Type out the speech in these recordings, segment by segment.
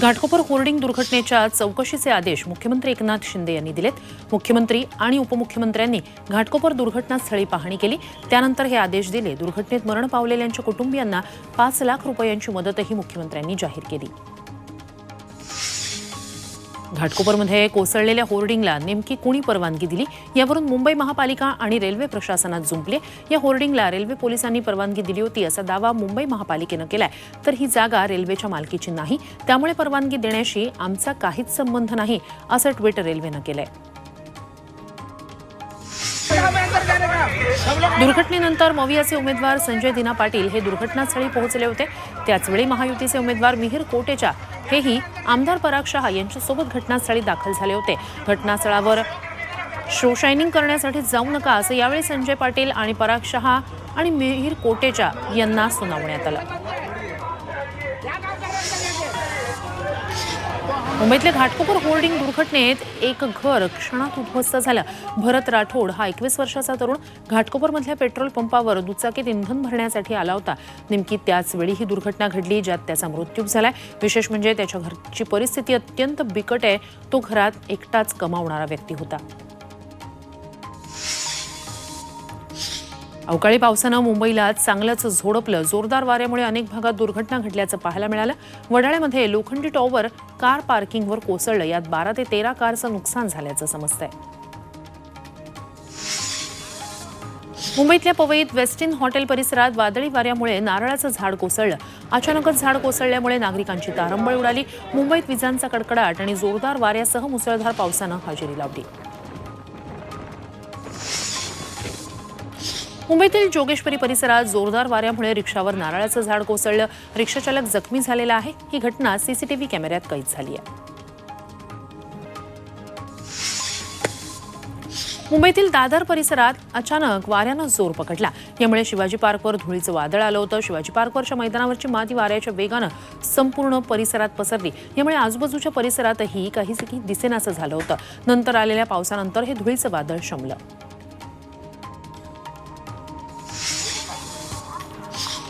Ghatkopar hoarding दुर्घटनेच्या चौकशीचे आदेश मुख्यमंत्री एकनाथ शिंदे यांनी दिलेत. मुख्यमंत्री आणि उपमुख्यमंत्र्यांनी घाटकोपर दुर्घटनास्थळी पाहणी केली. त्यानंतर हे आदेश दिले. दुर्घटनेत मरण पावलेल्यांच्या कुटुंबियांना पाच लाख रुपयांची मदतही मुख्यमंत्र्यांनी जाहीर केली. घाटकोपरमध्ये कोसळलेल्या होर्डिंगला नेमकी कुणी परवानगी दिली? यावरून मुंबई महापालिका आणि रेल्वे प्रशासनात जुंपले. या होर्डिंगला रेल्वे पोलिसांनी परवानगी दिली होती असा दावा मुंबई महापालिकेनं केलाय. तर ही जागा रेल्वेच्या मालकीची नाही. त्यामुळे परवानगी देण्याशी आमचा काहीच संबंध नाही असं ट्विट रेल्वेनं केलंय. दुर्घटनेनंतर मवियाचे उमेदवार संजय दिना पाटील हे दुर्घटनास्थळी पोहोचले होते. त्याचवेळी महायुतीचे उमेदवार मिहीर कोटेचा हेही आमदार पराग शहा यांच्यासोबत घटनास्थळी दाखल झाले होते. घटनास्थळावर शो शायनिंग करण्यासाठी जाऊ नका असं यावेळी संजय पाटील आणि पराग शहा आणि मिहीर कोटेचा यांना सुनावण्यात आलं. मुंबईतल्या घाटकोपर होर्डिंग दुर्घटनेत एक घर क्षणात उद्ध्वस्त झालं. भरत राठोड हा एकवीस वर्षाचा तरुण घाटकोपरमधल्या पेट्रोल पंपावर दुचाकीत इंधन भरण्यासाठी आला होता. नेमकी त्याच वेळी ही दुर्घटना घडली ज्यात त्याचा मृत्यू झालाय. विशेष म्हणजे त्याच्या घरची परिस्थिती अत्यंत बिकट आहे. तो घरात एकटाच कमावणारा व्यक्ती होता. अवकाळी पावसानं मुंबईला चांगलंच झोडपलं. जोरदार वाऱ्यामुळे अनेक भागात दुर्घटना घडल्याचं पाहायला मिळालं. वडाळ्यामध्ये लोखंडी टॉवर कार पार्किंगवर कोसळलं. यात बारा ते तेरा कारचं नुकसान झाल्याचं समजतंय. मुंबईतल्या पवईत वेस्टिन हॉटेल परिसरात वादळी वाऱ्यामुळे नारळाचं झाड कोसळलं. अचानकच झाड कोसळल्यामुळे नागरिकांची तारंबळ उडाली. मुंबईत विजांचा कडकडाट आणि जोरदार वाऱ्यासह मुसळधार पावसानं हजेरी लावली. मुंबईतील जोगेश्वरी परिसरात जोरदार वाऱ्यामुळे रिक्षावर नारळाचं झाड कोसळलं. रिक्षाचालक जखमी झालेला आहे. ही घटना सीसीटीव्ही कॅमेऱ्यात कैद झाली आहे. मुंबईतील दादर परिसरात अचानक वाऱ्यानं जोर पकडला. यामुळे शिवाजी पार्कवर धुळीचं वादळ आलं होतं. शिवाजी पार्कवरच्या मैदानावरची माती वाऱ्याच्या वेगानं संपूर्ण परिसरात पसरली. यामुळे आजूबाजूच्या परिसरातही काहीच दिसेनासं झालं होतं. नंतर आलेल्या पावसानंतर हे धुळीचं वादळ शमलं.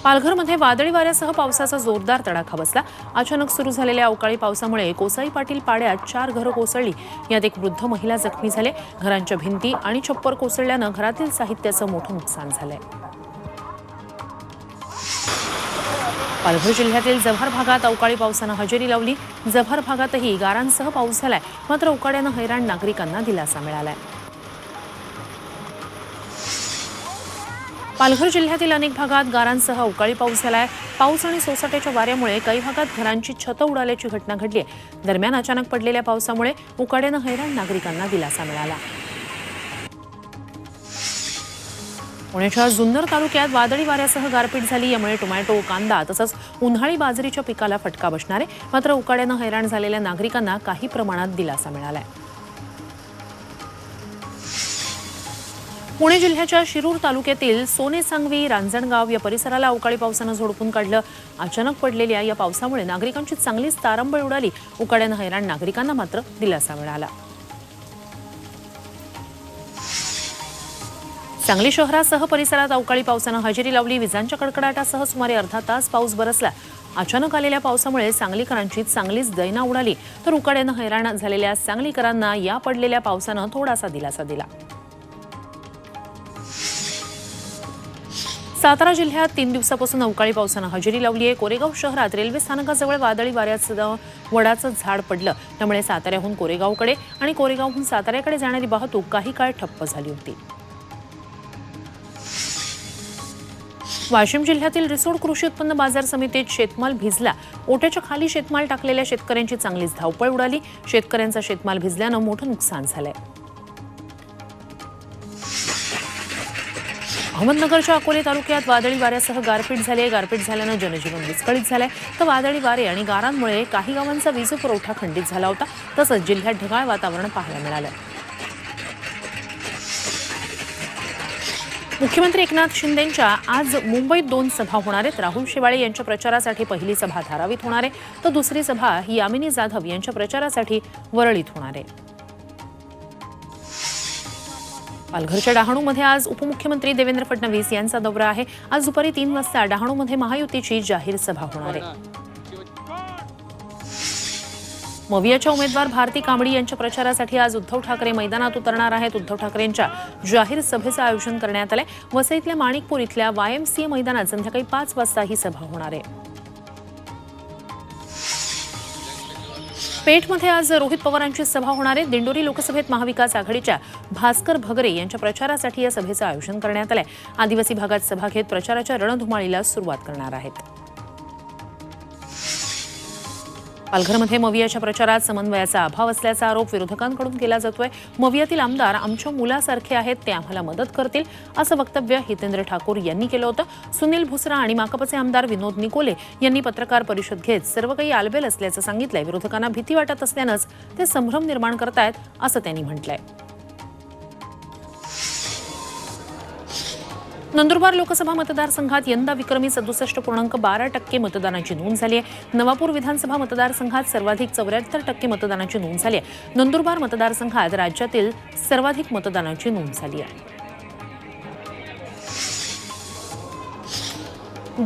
पालघरमध्ये वादळी वाऱ्यासह पावसाचा जोरदार तडाखा बसला. अचानक सुरू झालेल्या अवकाळी पावसामुळे कोसाई पाटील पाड्यात चार घरं कोसळली. यात एक वृद्ध महिला जखमी झाले. घरांच्या भिंती आणि छप्पर कोसळल्यानं घरातील साहित्याचं मोठं नुकसान झालंय. पालघर जिल्ह्यातील जव्हार भागात अवकाळी पावसानं हजेरी लावली. जव्हार भागातही गारांसह पाऊस झालाय. मात्र उकाड्यानं हैराण नागरिकांना दिलासा मिळालाय. पालघर जिल्ह्यातील अनेक भागात गारांसह अवकाळी पाऊस झाला आहे पाऊस आणि सोसाट्याच्या वाऱ्यामुळे काही भागात घरांची छतं उडाल्याची घटना घडली आहे. दरम्यान अचानक पडलेल्या पावसामुळे उकाड्यानं हैराण नागरिकांना दिलासा मिळाला. पुण्याच्या जुन्नर तालुक्यात वादळी वाऱ्यासह गारपीट झाली. यामुळे टोमॅटो कांदा तसंच उन्हाळी बाजरीच्या पिकाला फटका बसणार आहे. मात्र उकाड्यानं हैराण झालेल्या नागरिकांना काही प्रमाणात दिलासा मिळाला आहे पुणे जिल्ह्याच्या शिरूर तालुक्यातील सोने सांगवी रांजणगाव या परिसराला अवकाळी पावसानं झोडपून काढलं. अचानक पडलेल्या या पावसामुळे नागरिकांची चांगलीच तारंबळ उडाली. उकाड्यानं हैराण नागरिकांना मात्र दिलासा मिळाला. सांगली शहरासह परिसरात अवकाळी पावसानं हजेरी लावली. विजांच्या कडकडाटासह सुमारे अर्धा तास पाऊस बरसला. अचानक आलेल्या पावसामुळे सांगलीकरांची चांगलीच दैना उडाली. तर उकाड्यानं हैराण झालेल्या सांगलीकरांना या पडलेल्या पावसानं थोडासा दिलासा दिला. सातारा जिल्ह्यात तीन दिवसापासून अवकाळी पावसानं हजेरी लावली आहे. कोरेगाव शहरात रेल्वे स्थानकाजवळ वादळी वाऱ्याचं वडाचं झाड पडलं. त्यामुळे साताऱ्याहून कोरेगावकडे आणि कोरेगावहून साताऱ्याकडे जाणारी वाहतूक काही काळ ठप्प झाली होती. वाशिम जिल्ह्यातील रिसोड कृषी उत्पन्न बाजार समितीत शेतमाल भिजला. ओट्याच्या खाली शेतमाल टाकलेल्या शेतकऱ्यांची चांगलीच धावपळ उडाली. शेतकऱ्यांचा शेतमाल भिजल्यानं मोठं नुकसान झालंय. अहमदनगरच्या अकोले तालुक्यात वादळी वाऱ्यासह गारपीट झाली आहे. गारपीट झाल्यानं जनजीवन विस्कळीत झालंय. तर वादळी वारे आणि गारांमुळे काही गावांचा वीज पुरवठा खंडित झाला होता. तसंच जिल्ह्यात ढगाळ वातावरण पाहायला मिळालं. मुख्यमंत्री एकनाथ शिंदेंच्या आज मुंबईत दोन सभा होणार आहेत. राहुल शेवाळे यांच्या प्रचारासाठी पहिली सभा धारावीत होणार आहे. तर दुसरी सभा ही यामिनी जाधव यांच्या प्रचारासाठी वरळीत होणार आहे. पालघरच्या डहाणूमध्ये आज उपमुख्यमंत्री देवेंद्र फडणवीस यांचा दौरा आहे. आज दुपारी तीन वाजता डहाणूमध्ये महायुतीची जाहीर सभा होणार आहे. मवियाच्या उमेदवार भारती कांबडी यांच्या प्रचारासाठी आज उद्धव ठाकरे मैदानात उतरणार आहेत. उद्धव ठाकरेंच्या जाहीर सभेचं आयोजन करण्यात आलंय. वसईतल्या माणिकपूर इथल्या वायएमसीए मैदानात संध्याकाळी पाच वाजता ही सभा होणार आहे. पेठमध्ये आज रोहित पवारांची सभा होणार आहे. दिंडोरी लोकसभेत महाविकास आघाडीच्या भास्कर भगरे यांच्या प्रचारासाठी या सभेचं आयोजन करण्यात आलंय. आदिवासी भागात सभा घेत प्रचाराच्या रणधुमाळीला सुरुवात करणार आहेत. पालघरमध्ये मवियाच्या प्रचारात समन्वयाचा अभाव असल्याचा आरोप विरोधकांकडून केला जातोय. मवियातील आमदार आमच्या मुलासारखे आहेत ते आम्हाला मदत करतील असं वक्तव्य हितेंद्र ठाकूर यांनी केलं होतं. सुनील भुसरा आणि माकपचे आमदार विनोद निकोले यांनी पत्रकार परिषद घेत सर्व काही आलबेल असल्याचं सांगितलंय. विरोधकांना भीती वाटत असल्यानंच ते संभ्रम निर्माण करतायत असं त्यांनी म्हटलंय. नंदुरबार लोकसभा मतदारसंघात यंदा विक्रमी सदुसष्ट पूर्णांक बारा टक्के मतदानाची नोंद झाली आहे. नवापूर विधानसभा मतदारसंघात सर्वाधिक चौऱ्याहत्तर टक्के मतदानाची नोंद झाली आहे. नंदुरबार मतदारसंघात राज्यातील सर्वाधिक मतदानाची नोंद झाली आहे.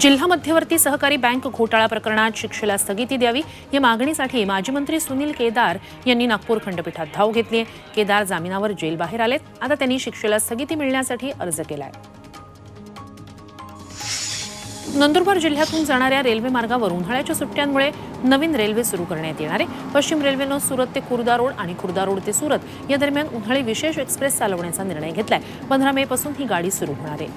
जिल्हा मध्यवर्ती सहकारी बँक घोटाळा प्रकरणात शिक्षेला स्थगिती द्यावी या मागणीसाठी माजी मंत्री सुनील केदार यांनी नागपूर खंडपीठात धाव घेतली आहे. केदार जामिनावर जेलबाहेर आलेत. आता त्यांनी शिक्षेला स्थगिती मिळण्यासाठी अर्ज केला आहे नंदुरबार जिल्ह्यातून जाणाऱ्या रेल्वे मार्गावर उन्हाळ्याच्या सुट्ट्यांमुळे नवीन रेल्वे सुरू करण्यात येणार आहे. पश्चिम रेल्वेनं सुरत ते खुर्दा रोड आणि खुर्दा रोड ते सुरत या दरम्यान उन्हाळी विशेष एक्सप्रेस चालवण्याचा निर्णय घेतलाय. पंधरा मे पासून ही गाडी सुरू होणार आहे.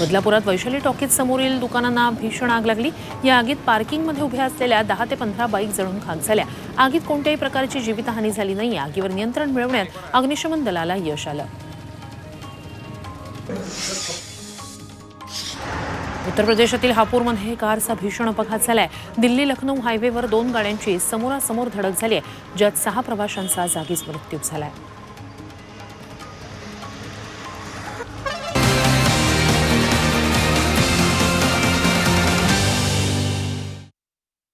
बदलापुरात वैशाली टॉकीज समोरील दुकानांना भीषण आग लागली. या आगीत पार्किंगमध्ये उभ्या असलेल्या दहा ते पंधरा बाईक जळून खाक झाल्या. आगीत कोणत्याही प्रकारची जीवितहानी झाली नाही आगीवर नियंत्रण मिळवण्यात अग्निशमन दलाला यश आलं. उत्तर प्रदेशातील हापूरमध्ये कारचा भीषण अपघात झालाय. दिल्ली लखनौ हायवेवर दोन गाड्यांची समोरासमोर धडक झाली आहे ज्यात सहा प्रवाशांचा जागीच मृत्यू झालाय.